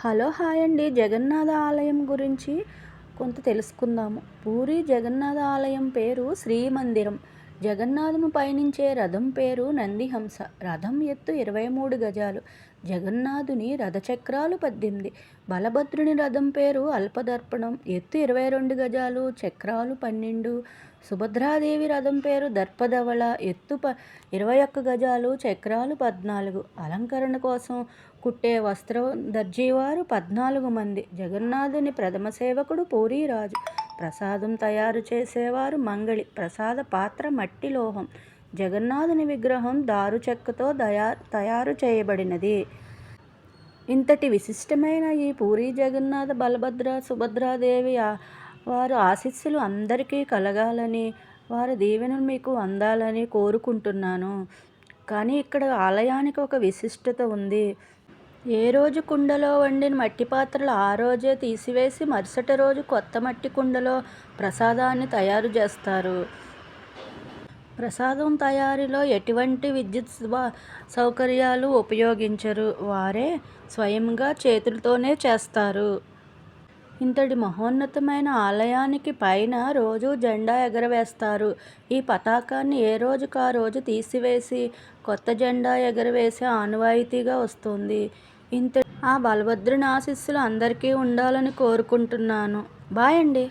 Hello hi అండి. జగన్నాథ ఆలయం గురించి కొంత తెలుసుకుందాము. పూరి జగన్నాథ ఆలయం పేరు శ్రీమందిరం. జగన్నాథును పయనించే రథం పేరు నందిహంస. రథం ఎత్తు ఇరవై మూడు గజాలు. జగన్నాథుని రథచక్రాలు పద్దెనిమిది. బలభద్రుని రథం పేరు అల్పదర్పణం. ఎత్తు ఇరవై రెండు గజాలు. చక్రాలు పన్నెండు. సుభద్రాదేవి రథం పేరు దర్పధవళ ఎత్తు ప ఇరవై ఒక్క గజాలు. చక్రాలు పద్నాలుగు. అలంకరణ కోసం కుట్టే వస్త్రం దర్జీవారు పద్నాలుగు మంది. జగన్నాథుని ప్రథమ సేవకుడు పూరీరాజు. ప్రసాదం తయారు చేసేవారు మంగళి. ప్రసాద పాత్ర మట్టి లోహం. జగన్నాథుని విగ్రహం దారు చెక్కతో దయా తయారు చేయబడినది. ఇంతటి విశిష్టమైన ఈ పూరి జగన్నాథ బలభద్ర సుభద్రాదేవి వారు ఆశీస్సులు అందరికీ కలగాలని వారి దీవెనలు మీకు అందాలని కోరుకుంటున్నాను. కానీ ఇక్కడ ఆలయానికి ఒక విశిష్టత ఉంది. ఏ రోజు కుండలో వండిన మట్టి పాత్రలు ఆ రోజే తీసివేసి మరుసటి రోజు కొత్త మట్టి కుండలో ప్రసాదాన్ని తయారు చేస్తారు. ప్రసాదం తయారీలో ఎటువంటి విద్యుత్ సౌకర్యాలు ఉపయోగించరు. వారే స్వయంగా చేతులతోనే చేస్తారు. ఇంతటి మహోన్నతమైన ఆలయానికి పైన రోజు జెండా ఎగరవేస్తారు. ఈ పతాకాన్ని ఏ రోజుకు ఆ రోజు తీసివేసి కొత్త జెండా ఎగరవేసే ఆనవాయితీగా వస్తుంది. ఇంత ఆ బలభద్రుని ఆశీస్సులు అందరికీ ఉండాలని కోరుకుంటున్నాను. బాయ్ అండి.